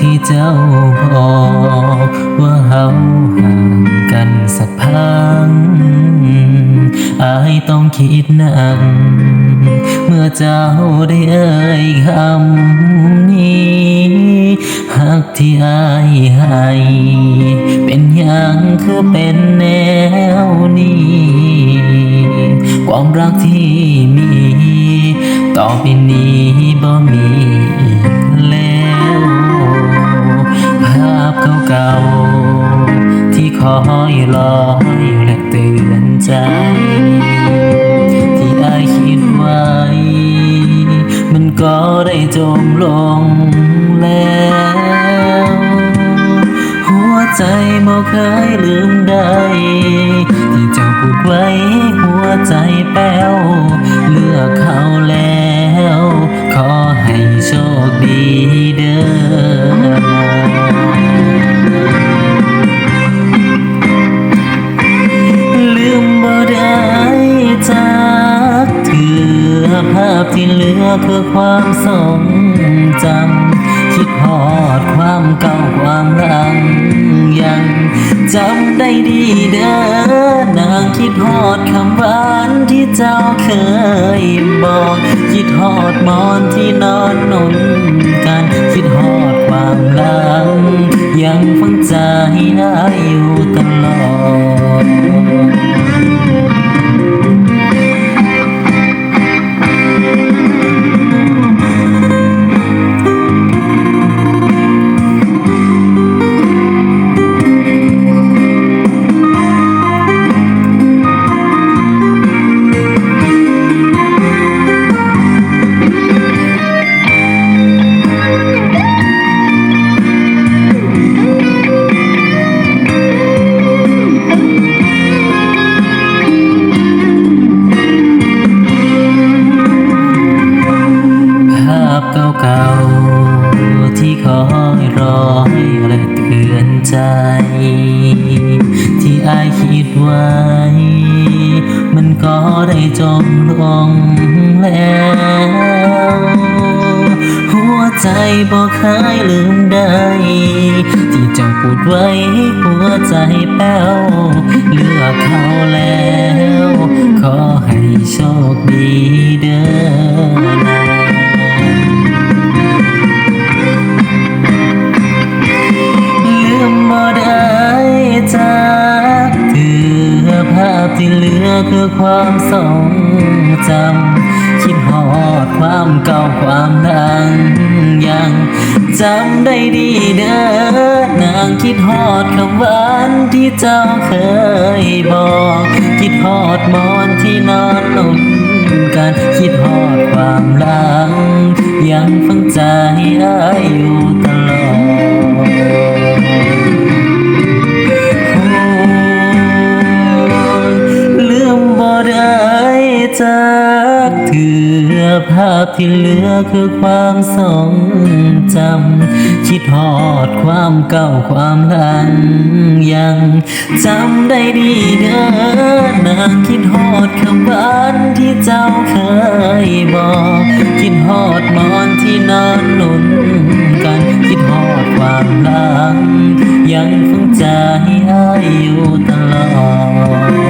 ที่เจ้าบอกว่าเฮาห่างกันสักพักอายต้องคิดหนักเมื่อเจ้าได้เอ่ยคำนี้หักที่อายให้เป็นอย่างคือเป็นแนวนี้ ความรักที่มี ต่อไปนี้บ่มี เก่า ที่คอยลอยและเตือนใจ ที่อายคิดไว้ มันก็ได้จมลงแล้ว หัวใจบ่เคยลืมได้ ที่เจ้าพูดไว้หัว ภาพที่เหลือคือความทรงจำคิดฮอดความเก่าความหลังยังจำได้ดีเด้อนางคิดฮอดคำหวานที่เจ้าเคยบอก คิดฮอดมอนที่นอนนุนกัน คิดฮอดความลังยังฝังใจ ภาพเก่าๆ ที่คอยรอยและเตือนใจ ที่อายคิดไว้ มันก็ได้จมลงแล้ว หัวใจบ่เคยลืมได้ ที่เจ้าพูดไว้หัวใจแป้วเลือกเขาแล้ว ขอให้โชคดีเด้อนะ ที่เหลือคือความทรงจำคิดฮอดความเก่าความดังยังจำได้ดีเด้อนางคิดฮอดคำหวานที่เจ้าเคยบอก คิดฮอดหมอนที่นอนนุ่นกันคิดฮอดความหลัง ยังฝังใจอ้ายอยู่ จากเถือภาพที่เหลือคือความทรงจำคิดฮอดความเก่าความหลังยังจำได้ดีเด้อนางคิดฮอดคำหวานที่เจ้าเคยบอก คิดฮอดมอนที่นอนหนุนกัน คิดฮอดความหลัง ยังฝังใจอ้ายอยู่ตลอด